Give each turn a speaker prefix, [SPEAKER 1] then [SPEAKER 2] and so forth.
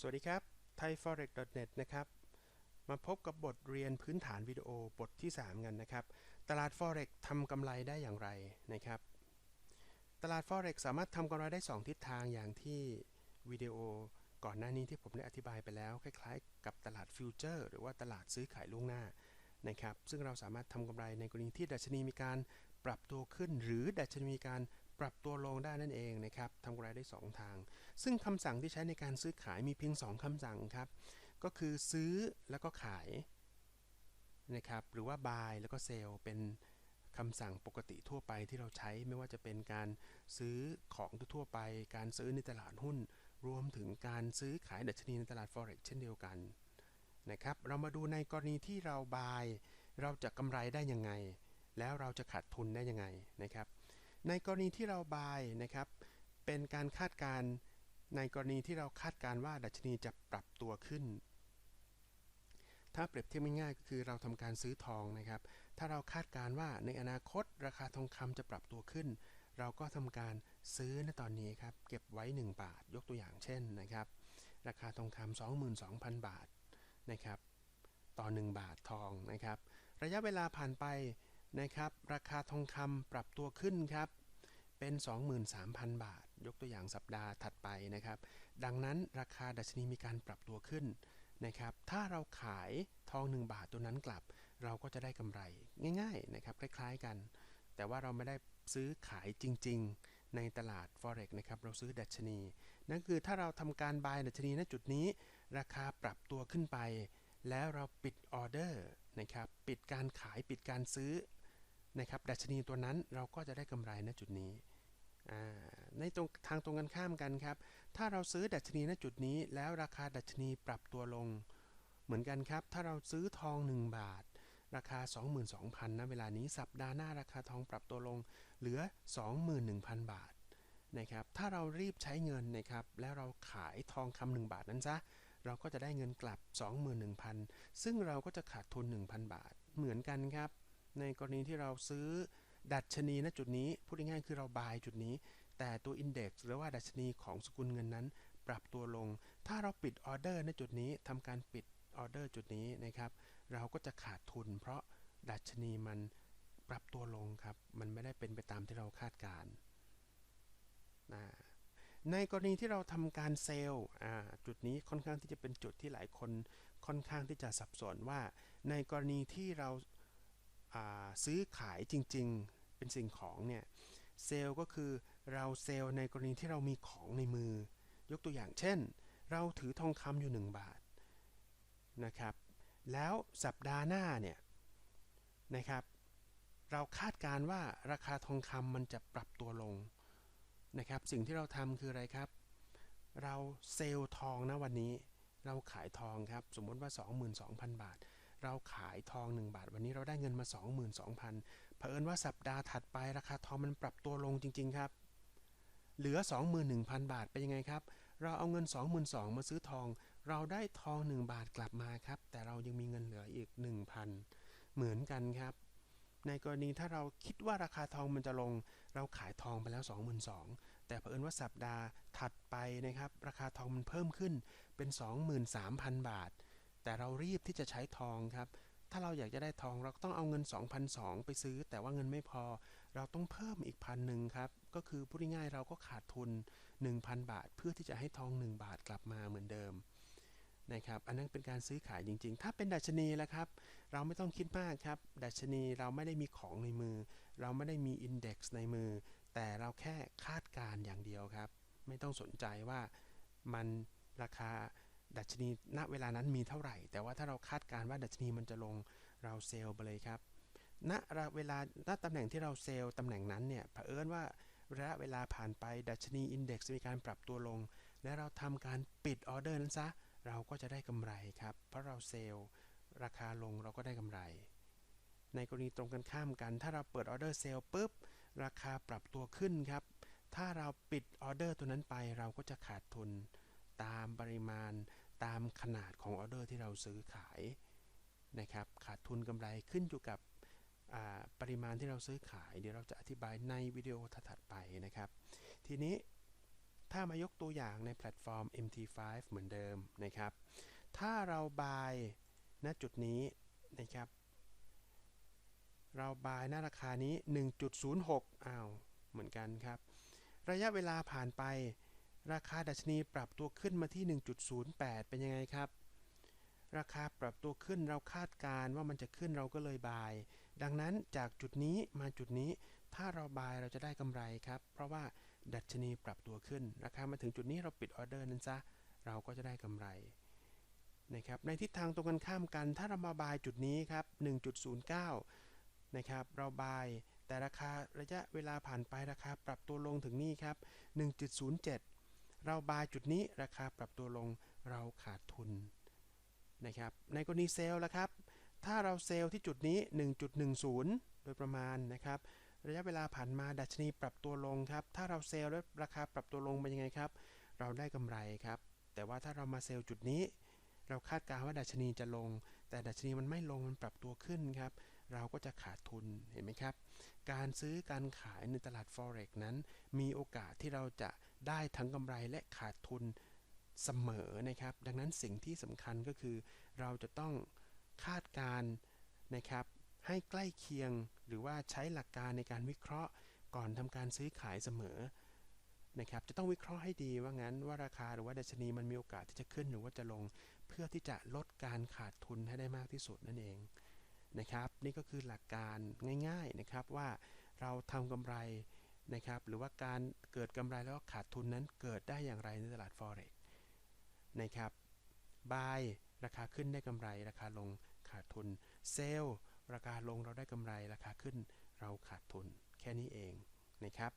[SPEAKER 1] สวัสดีครับ thaiforex.net นะครับ มาพบกับบทเรียนพื้นฐานวิดีโอบทที่ 3 กันนะครับ ตลาด forex ทำกำไรได้อย่างไรนะครับ ตลาด forex สามารถทำกำไรได้ 2 ทิศทางอย่างที่วิดีโอก่อนหน้านี้ที่ผมได้อธิบายไปแล้ว คล้ายๆ กับตลาดฟิวเจอร์หรือว่าตลาดซื้อขายล่วงหน้านะครับ ซึ่งเราสามารถทำกำไรในกรณีที่ดัชนีมีการปรับตัวขึ้น หรือดัชนีมีการ ปรับตัวลงได้นั่นเองนะครับทำกำไรได้ 2 ทาง ซึ่งคำสั่งที่ใช้ในการซื้อขายมีเพียง 2คำสั่งครับ ก็คือซื้อแล้วก็ขายนะครับหรือว่า buy แล้วก็ sell เป็นคำสั่งปกติทั่วไปที่เราใช้ไม่ว่าจะเป็นการซื้อของทั่วไป การซื้อในตลาดหุ้น รวมถึงการซื้อขายดัชนีในตลาด forex เช่นเดียวกันนะครับเรามาดูในกรณีที่เรา buy เราจะกำไรได้ยังไง แล้วเราจะขาดทุนได้ยังไงนะครับ ในกรณีที่เราบายนะครับ เป็นการคาดการณ์ในกรณีที่เราคาดการณ์ว่าดัชนีจะปรับตัวขึ้น ถ้าเปรียบเทียบง่ายๆก็คือเราทำการซื้อทองนะครับ ถ้าเราคาดการณ์ว่าในอนาคตราคาทองคำจะปรับตัวขึ้น เราก็ทำการซื้อในตอนนี้ครับ เก็บไว้ 1 บาท ยกตัวอย่างเช่นนะครับ ราคาทองคำ22,000 บาทนะครับต่อ 1 บาททองนะครับ ระยะเวลาผ่านไปนะครับ ราคาทองคำปรับตัวขึ้นครับ เป็น 23,000 บาท ยกตัวอย่างสัปดาห์ถัดไปนะครับ ดังนั้นราคาดัชนีมีการปรับตัวขึ้นนะครับ ถ้าเราขายทอง 1 บาทตัวนั้นกลับ เราก็จะได้กำไรง่ายๆนะครับคล้ายๆกัน แต่ว่าเราไม่ได้ซื้อขายจริงๆ ในตลาด forex นะครับเราซื้อดัชนี นั่นคือถ้าเราทำการ buy ดัชนีณจุดนี้ ราคาปรับตัวขึ้นไป แล้วเราปิดออเดอร์นะครับปิดการขายปิดการซื้อ นะครับดัชนีตัวนั้นเราก็จะได้กำไรณจุดนี้ ในตรงทางตรงกันข้ามกันครับ ถ้าเราซื้อดัชนีณจุดนี้ แล้วราคาดัชนีปรับตัวลง เหมือนกันครับ ถ้าเราซื้อทอง 1 บาท ราคา 22,000นะเวลานี้สัปดาห์หน้าราคาทองปรับตัวลง เหลือ 21,000 บาทนะครับ ถ้าเรารีบใช้เงินนะครับ แล้วเราขายทองคำ1บาทนั้นซะ เราก็จะได้เงินกลับ 21,000 ซึ่งเราก็จะขาดทุน 1,000 บาท เหมือนกันครับ ในกรณีที่เราซื้อดัชนีณจุดนี้พูดง่ายๆคือเราบายจุดนี้ แต่ตัวอินเด็กซ์หรือว่าดัชนีของสกุลเงินนั้น ปรับตัวลง ถ้าเราปิดออเดอร์ณจุดนี้ทำการปิดออเดอร์จุดนี้นะครับเราก็จะขาดทุน เพราะดัชนีมันปรับตัวลงครับ มันไม่ได้เป็นไปตามที่เราคาดการนะในกรณีที่เราทำการเซลล์จุดนี้ค่อนข้างที่จะเป็นจุดที่หลายคนค่อนข้างที่จะสับสนว่า ในกรณีที่เรา ซื้อขายจริงๆ เป็นสิ่งของเนี่ยเซลก็คือเราเซลในกรณีที่เรามีของในมือ ยกตัวอย่างเช่น เราถือทองคำอยู่ 1 บาทนะครับ แล้วสัปดาห์หน้าเนี่ยนะครับ เราคาดการว่าราคาทองคำมันจะปรับตัวลงนะครับ สิ่งที่เราทำคืออะไรครับ เราเซลทองนะวันนี้ เราขายทองครับ สมมติว่า 22,000 บาท เราขายทอง 1 บาท วันนี้เราได้เงินมา 22,000เผอิญว่าสัปดาห์ถัดไปราคาทองมันปรับตัวลงจริง ๆ ครับ เหลือ 21,000 บาทเป็นยังไงครับ เราเอาเงิน 22,000มาซื้อทอง เราได้ทอง 1 บาทกลับมาครับ แต่เรายังมีเงินเหลืออีก 1,000 เหมือนกันครับ ในกรณีถ้าเราคิดว่าราคาทองมันจะลง เราขายทองไปแล้ว 22,000แต่เผอิญว่าสัปดาห์ถัดไปนะครับ ราคาทองมันเพิ่มขึ้นเป็น 23,000 บาท แต่เรารีบที่จะใช้ทองครับ ถ้าเราอยากจะได้ทองเราต้องเอาเงิน2,002ไปซื้อ แต่ว่าเงินไม่พอ เราต้องเพิ่มอีกพันหนึ่งครับ ก็คือพูดง่ายๆเราก็ขาดทุน 1,000 บาท เพื่อที่จะให้ทอง 1 บาทกลับมาเหมือนเดิมนะครับอันนั้นเป็นการซื้อขายจริง ๆ ถ้าเป็นดัชนีแล้วครับ เราไม่ต้องคิดมากครับ ดัชนีเราไม่ได้มีของในมือ เราไม่ได้มีอินเด็กซ์ในมือ แต่เราแค่คาดการอย่างเดียวครับ ไม่ต้องสนใจว่ามันราคา ดัชนีณเวลานั้นมีเท่าไหร่ แต่ว่าถ้าเราคาดการว่าดัชนีมันจะลงเราเซลล์ไปเลยครับณเวลาณตำแหน่งที่เราเซลล์ตำแหน่งนั้นเนี่ยเผอิญว่าระยะเวลาผ่านไปดัชนีอินเด็กซ์มีการปรับตัวลง และเราทำการปิดออเดอร์นั้นซะ เราก็จะได้กำไรครับ เพราะเราเซลล์ราคาลงเราก็ได้กำไร ในกรณีตรงกันข้ามกัน ถ้าเราเปิดออเดอร์เซลล์ปุ๊บ ราคาปรับตัวขึ้นครับ ถ้าเราปิดออเดอร์ตัวนั้นไปเราก็จะขาดทุน ตามปริมาณ ตามขนาดของออเดอร์ที่เราซื้อขายนะครับขาดทุนกำไรขึ้นอยู่กับปริมาณที่เราซื้อขาย เดี๋ยวเราจะอธิบายในวิดีโอถัดไปนะครับ ทีนี้ถ้ามายกตัวอย่างในแพลตฟอร์ม MT5 เหมือนเดิมนะครับ ถ้าเราบายณจุดนี้นะครับ เราบายหน้าราคานี้ 1.06อ้าวเหมือนกันครับ ระยะเวลาผ่านไป ราคาดัชนีปรับตัวขึ้นมาที่ 1.08 เป็นยังไงครับ ราคาปรับตัวขึ้นเราคาดการว่ามันจะขึ้นเราก็เลยบาย ดังนั้นจากจุดนี้มาจุดนี้ ถ้าเราบายเราจะได้กำไรครับ เพราะว่าดัชนีปรับตัวขึ้น ราคามาถึงจุดนี้เราปิดออเดอร์นั้นซะเราก็จะได้กำไรนะครับในทิศทางตรงกันข้ามกัน ถ้าเรามาบายจุดนี้ครับ 1.09 นะครับ เราบาย แต่ราคาระยะเวลาผ่านไปราคาปรับตัวลงถึงนี่ครับ 1.07 เราบายจุดนี้ราคาปรับตัวลงเราขาดทุนนะครับ ในกรณีเซลล์ละครับ ถ้าเราเซลล์ที่จุดนี้ 1.10 โดยประมาณนะครับ ระยะเวลาผ่านมาดัชนีปรับตัวลงครับ ถ้าเราเซลล์แล้วราคาปรับตัวลงเป็นยังไงครับ เราได้กำไรครับ แต่ว่าถ้าเรามาเซลล์จุดนี้ เราคาดการณ์ว่าดัชนีจะลง แต่ดัชนีมันไม่ลงมันปรับตัวขึ้นครับ เราก็จะขาดทุนเห็นไหมครับ การซื้อการขายในตลาด Forex นั้น มีโอกาสที่เราจะ ได้ทั้งกำไรและขาดทุนเสมอนะครับ ดังนั้นสิ่งที่สำคัญก็คือ เราจะต้องคาดการณ์นะครับ ให้ใกล้เคียงหรือว่าใช้หลักการในการวิเคราะห์ก่อนทำการซื้อขายเสมอนะครับ จะต้องวิเคราะห์ให้ดีว่างั้นว่าราคาหรือว่าดัชนีมันมีโอกาสที่จะขึ้นหรือว่าจะลง เพื่อที่จะลดการขาดทุนให้ได้มากที่สุดนั่นเองนะครับ นี่ก็คือหลักการง่าย ๆนะครับว่าเราทำกำไร นะครับหรือว่าการเกิดกำไรแล้วก็ขาดทุนนั้นเกิดได้อย่างไรในตลาด Forex นะครับ buy ราคาขึ้นได้กำไร ราคาลงขาดทุน sell ราคาลงเราได้กำไร ราคาขึ้นเราขาดทุนแค่นี้เองนะครับ